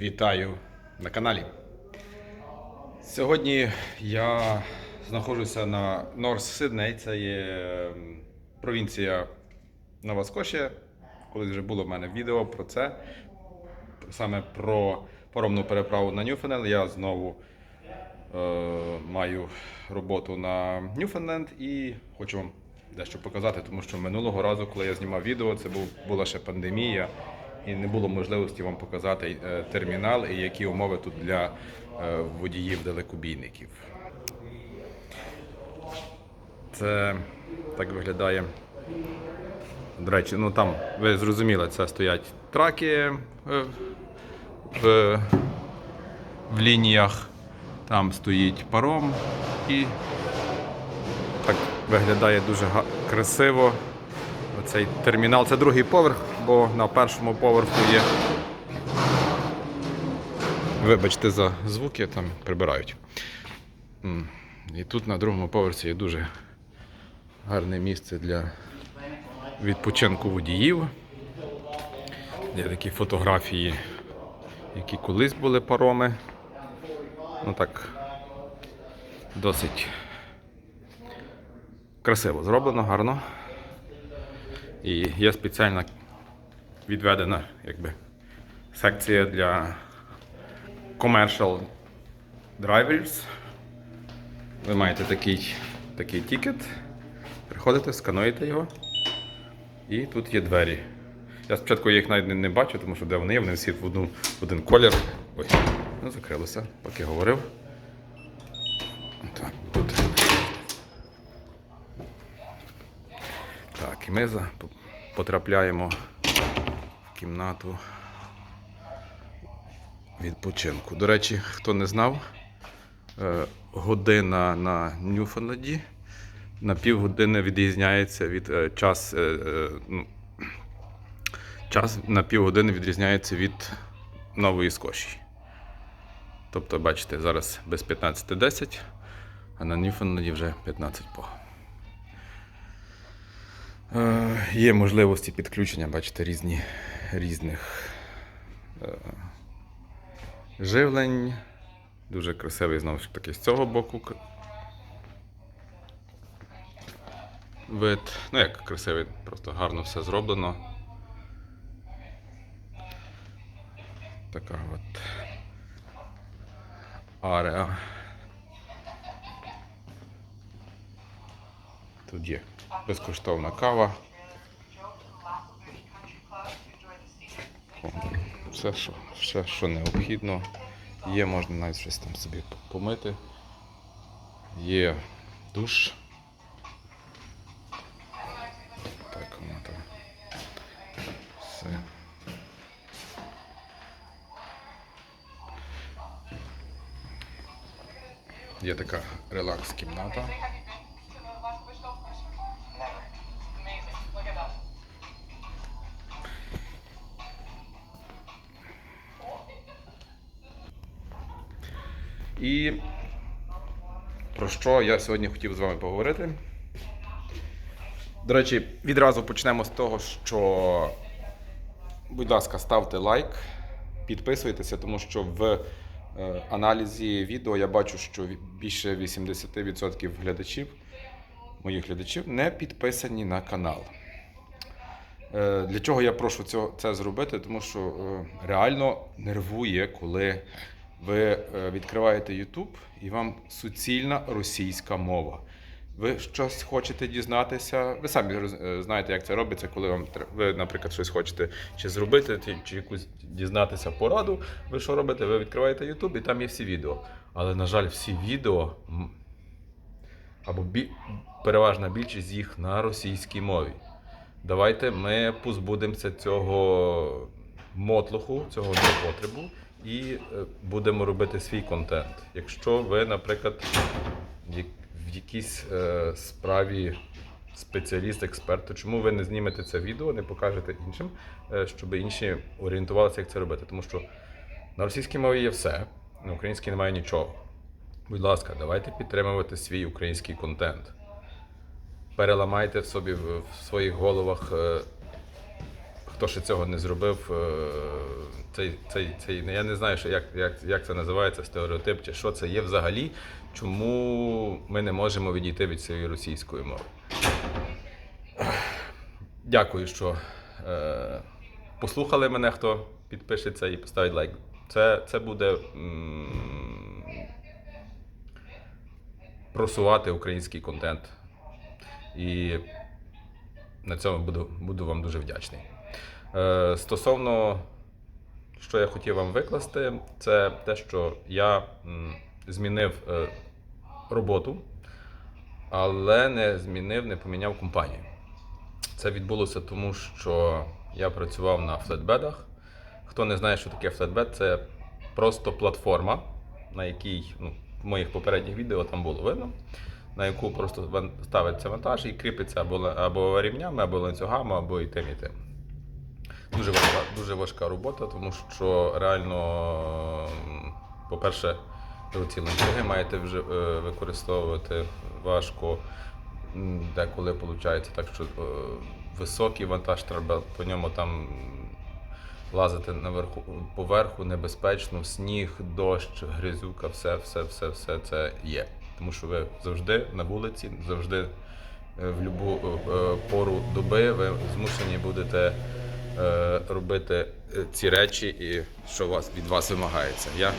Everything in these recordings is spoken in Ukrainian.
Вітаю на каналі. Сьогодні я знаходжуся на Норс Сидней, це є ем, провінція Нова Скошія. Колись вже було в мене відео про це. Саме про паромну переправу на Ньюфенленд. Я знову е, маю роботу на Ньюфенленд і хочу вам дещо показати, тому що минулого разу, коли я знімав відео, це був, була ще пандемія, і не було можливості вам показати е, термінал і які умови тут для е, водіїв далекобійників. Це так виглядає. До речі, ну там ви зрозуміли, це стоять траки е, в, в лініях, там стоїть паром і так виглядає дуже красиво. Оцей термінал це другий поверх, бо на першому поверху є. Вибачте за звуки, там прибирають. І тут на другому поверсі є дуже гарне місце для відпочинку водіїв. Є такі фотографії, які колись були пароми. Ну так, досить красиво зроблено, гарно. І є спеціальна відведена якби, секція для commercial drivers. Ви маєте такий, такий тікет, приходите, скануєте його, і тут є двері. Я спочатку їх навіть не, не бачу, тому що де вони є, вони всі в, одну, в один колір. Ой, ну закрилося, поки говорив. Так, тут. Так, і ми потрапляємо кімнату відпочинку. До речі, хто не знав, е, година на Ньюфонленді на півгодини відрізняється від е, час. е, ну, час на півгодини відрізняється від Нової Скошії. Тобто, бачите, зараз без 15.10, а на Ньюфонленді вже 15 по. Є можливості підключення, бачите, різні, різних е, живлень. Дуже красивий знову ж таки з цього боку. Вид. Ну як красивий, просто гарно все зроблено. Така от ареа. Тут є безкоштовна кава. Все, що, все, що необхідно. Є, можна навіть щось там собі помити. Є душ. Так, воно там. Все. Є така релакс-кімната. І про що я сьогодні хотів з вами поговорити. До речі, відразу почнемо з того, що, будь ласка, ставте лайк, підписуйтеся, тому що в е, аналізі відео я бачу, що більше 80% глядачів, моїх глядачів, не підписані на канал. Е, Для чого я прошу це зробити? Тому що е, реально нервує, коли ви е, відкриваєте YouTube і вам суцільна російська мова. Ви щось хочете дізнатися, ви самі е, знаєте, як це робиться, коли вам ви, наприклад, щось хочете чи зробити, чи- якусь дізнатися пораду. Ви що робите? Ви відкриваєте YouTube і там є всі відео. Але, на жаль, всі відео або бі... переважна більшість їх на російській мові. Давайте ми позбудемося цього мотлоху, цього непотребу і е, будемо робити свій контент. Якщо ви, наприклад, в якійсь е, справі спеціаліст, експерт, то чому ви не знімете це відео, не покажете іншим, е, щоб інші орієнтувалися, як це робити? Тому що на російській мові є все, на українській немає нічого. Будь ласка, давайте підтримувати свій український контент переламайте в собі в своїх головах хто ще цього не зробив, е, цей, цей, цей, я не знаю, що, як, як, як це називається, стереотип, чи що це є взагалі, чому ми не можемо відійти від цієї російської мови. Дякую, що е, послухали мене, хто підпишеться і поставить лайк. Це, це буде м, просувати український контент. І на цьому буду, буду вам дуже вдячний. Е, стосовно, що я хотів вам викласти, це те, що я змінив е, роботу, але не змінив, не поміняв компанію. Це відбулося тому, що я працював на флетбедах. Хто не знає, що таке флетбед, це просто платформа, на якій ну, в моїх попередніх відео там було видно, на яку просто ставиться вантаж і кріпиться або, або рівнями, або ланцюгами, або і тим, і тим. Дуже важка, дуже важка робота, тому що реально, по-перше, ці ланцюги маєте вже е, використовувати важко. Деколи виходить так, що е, високий вантаж треба по ньому там лазити наверху поверху небезпечно, сніг, дощ, грязюка, все, все, все, все це є. Тому що ви завжди на вулиці, завжди е, в будь-яку пору доби ви змушені будете робити е, ці речі, і що вас від вас вимагається. Я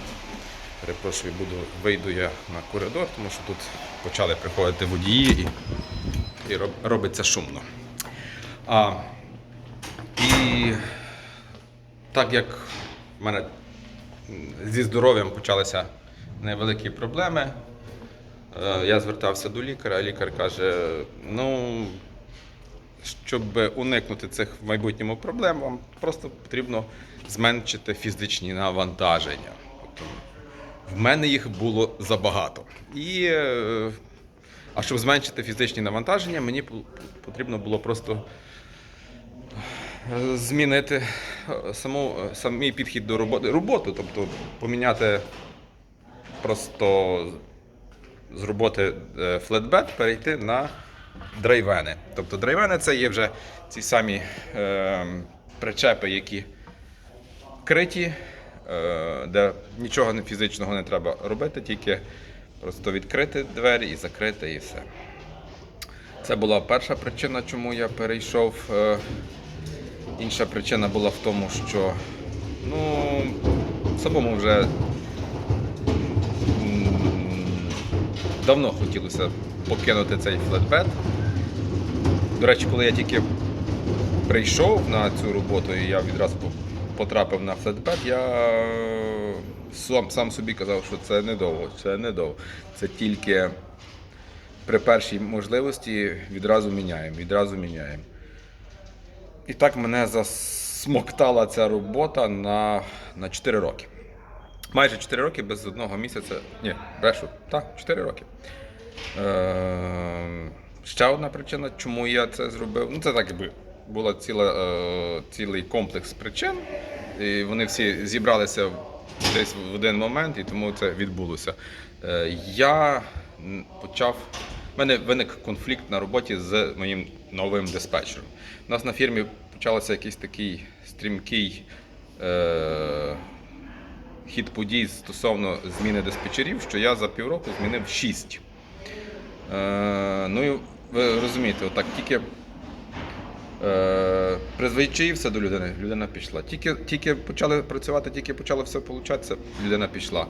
перепрошую, буду вийду я на коридор, тому що тут почали приходити водії і, і робиться шумно. А, і так як в мене зі здоров'ям почалися невеликі проблеми, е, я звертався до лікаря, а лікар каже: ну, щоб уникнути цих в майбутньому проблем, вам просто потрібно зменшити фізичні навантаження. Тобто в мене їх було забагато. І, е, а щоб зменшити фізичні навантаження, мені потрібно було просто е, змінити е, саму, самий підхід до роботи, роботу, тобто поміняти просто з роботи флетбед перейти на драйвени. Тобто драйвени це є вже ці самі е, причепи, які криті, е, де нічого фізичного не треба робити, тільки просто відкрити двері і закрити, і все. Це була перша причина, чому я перейшов. Е, Інша причина була в тому, що ну, самому вже давно хотілося покинути цей флетбед. До речі, коли я тільки прийшов на цю роботу і я відразу потрапив на флетбед, я сам, сам собі казав, що це недовго, це недовго. Це тільки при першій можливості відразу міняємо, відразу міняємо. І так мене засмоктала ця робота на, на 4 роки. Майже 4 роки без одного місяця. Ні, брешу. Так, 4 роки. Е, ще одна причина, чому я це зробив. Ну, це так якби була ціла, е, цілий комплекс причин. І вони всі зібралися десь в один момент, і тому це відбулося. Е, я почав. У мене виник конфлікт на роботі з моїм новим диспетчером. У нас на фірмі почався якийсь такий стрімкий е, хід подій стосовно зміни диспетчерів, що я за півроку змінив 6. Е, ну і ви розумієте, отак тільки е, призвичаївся до людини, людина пішла. Тільки, тільки почали працювати, тільки почало все получатися, людина пішла.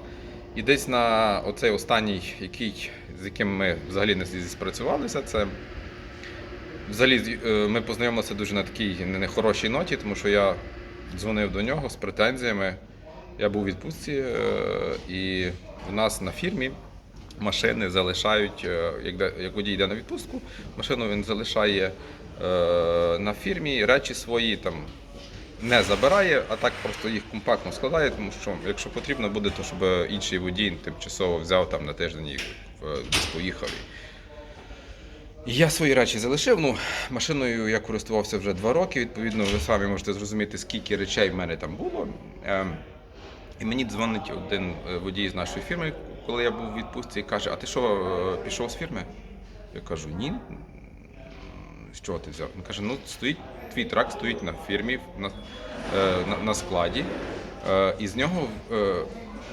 І десь на оцей останній, який, з яким ми взагалі не спрацювалися, це взагалі е, ми познайомилися дуже на такій не- нехорошій ноті, тому що я дзвонив до нього з претензіями. Я був у відпустці, е, і в нас на фірмі машини залишають, е, як, водій йде на відпустку, машину він залишає е, на фірмі, речі свої там не забирає, а так просто їх компактно складає, тому що якщо потрібно буде, то щоб інший водій тимчасово взяв там на тиждень їх е, десь поїхав. Я свої речі залишив. Ну, машиною я користувався вже два роки. Відповідно, ви самі можете зрозуміти, скільки речей в мене там було. Ем, і мені дзвонить один водій з нашої фірми, коли я був у відпустці, каже: А ти що, е, пішов з фірми? Я кажу, ні. чого ти взяв? Він каже: ну стоїть твій трак стоїть на фірмі на, е, на, на складі, е, і з нього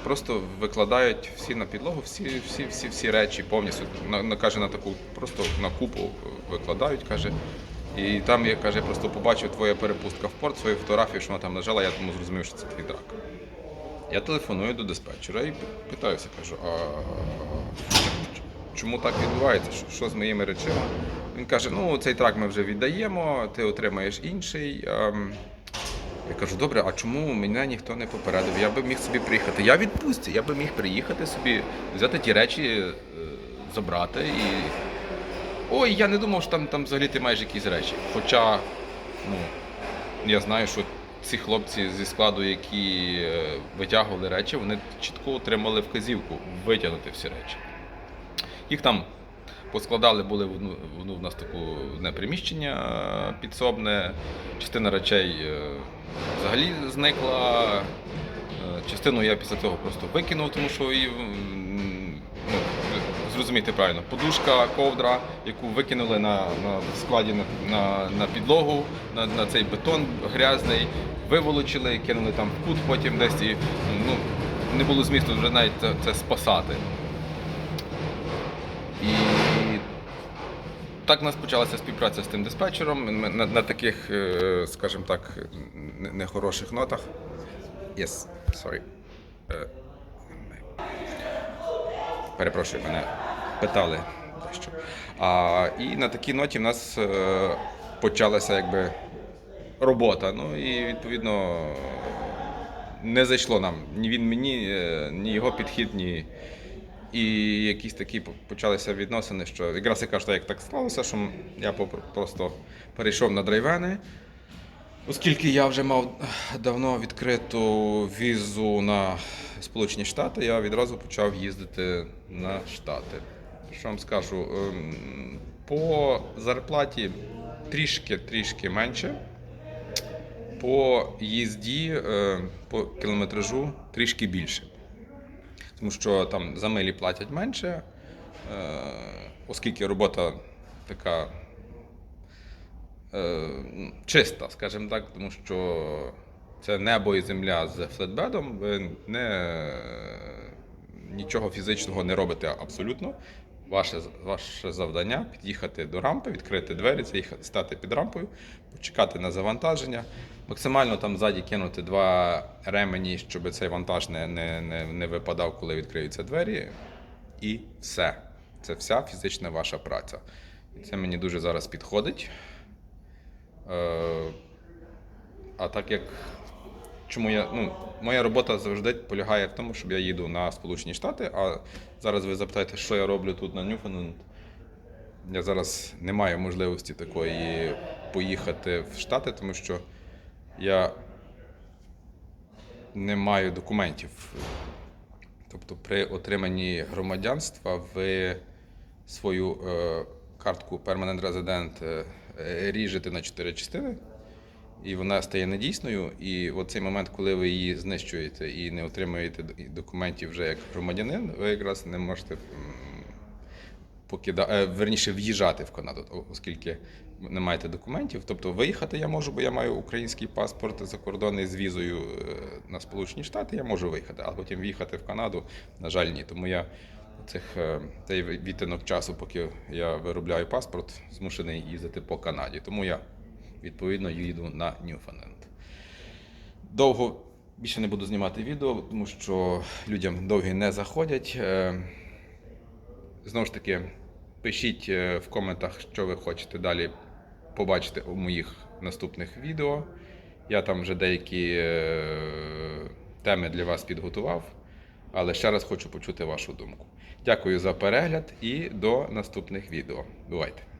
просто викладають всі на підлогу, всі, всі, всі, всі речі повністю. На, на, каже, на таку просто на купу викладають, каже. І там я каже, просто побачив твоя перепустка в порт, свою фотографію, що вона там лежала, я тому зрозумів, що це твій трак. Я телефоную до диспетчера і питаюся, кажу, а чому так відбувається? Що, з моїми речами? Він каже: ну цей трак ми вже віддаємо, ти отримаєш інший. Ем, Я кажу, добре, а чому мене ніхто не попередив? Я би міг собі приїхати. Я відпустці, я би міг приїхати собі, взяти ті речі, е, забрати і. Ой, я не думав, що там, там взагалі ти маєш якісь речі. Хоча, ну, я знаю, що ці хлопці зі складу, які е, витягували речі, вони чітко отримали вказівку витягнути всі речі. Їх там поскладали, були в одну, в нас таку одне приміщення підсобне. Частина речей е, взагалі зникла. Е, Частину я після того просто викинув, тому що її, ну, зрозумійте правильно, подушка, ковдра, яку викинули на, на складі на, на, на підлогу, на, на цей бетон грязний, виволочили, кинули там в кут, потім десь і ну, не було змісту вже навіть це, це спасати. І так у нас почалася співпраця з тим диспетчером на, на таких, е, скажімо так, нехороших нотах. Yes, sorry. Е, Перепрошую, мене питали дещо. І на такій ноті в нас е, почалася якби робота. Ну і відповідно не зайшло нам ні він мені, е, ні його підхід, ні. І якісь такі почалися відносини, що якраз я кажу, як так склалося, що я просто перейшов на драйвени. Оскільки я вже мав давно відкриту візу на Сполучені Штати, я відразу почав їздити на Штати. Що вам скажу? ем, По зарплаті трішки-трішки менше. По їзді, е, по кілометражу трішки більше. Тому що там за милі платять менше, е, оскільки робота така е, чиста, скажімо так, тому що це небо і земля з флетбедом, ви не, нічого фізичного не робите абсолютно. Ваше, ваше завдання під'їхати до рампи, відкрити двері, заїхати, стати під рампою, почекати на завантаження. Максимально там ззаді кинути два ремені, щоб цей вантаж не, не, не, не випадав, коли відкриються двері. І все. Це вся фізична ваша праця. Це мені дуже зараз підходить. Е, а так як чому я. Ну, моя робота завжди полягає в тому, щоб я їду на Сполучені Штати, а зараз ви запитаєте, що я роблю тут на Ньюфаундленд. Я зараз не маю можливості такої поїхати в Штати, тому що я не маю документів. Тобто при отриманні громадянства ви свою е, картку Permanent Resident е, ріжете на чотири частини, і вона стає недійсною. І в цей момент, коли ви її знищуєте і не отримуєте документів вже як громадянин, ви якраз не можете м, покида... е, верніше в'їжджати в Канаду, оскільки не маєте документів. Тобто виїхати я можу, бо я маю український паспорт закордонний з візою е, на Сполучені Штати, я можу виїхати, а потім в'їхати в Канаду, на жаль, ні. Тому я цих е, цей відтинок часу, поки я виробляю паспорт, змушений їздити по Канаді. Тому я відповідно їду на Ньюфаундленд. Довго більше не буду знімати відео, тому що людям довгі не заходять. Е, Знову ж таки, пишіть е, в коментах, що ви хочете далі побачити у моїх наступних відео. Я там вже деякі е, теми для вас підготував, але ще раз хочу почути вашу думку. Дякую за перегляд і до наступних відео. Бувайте!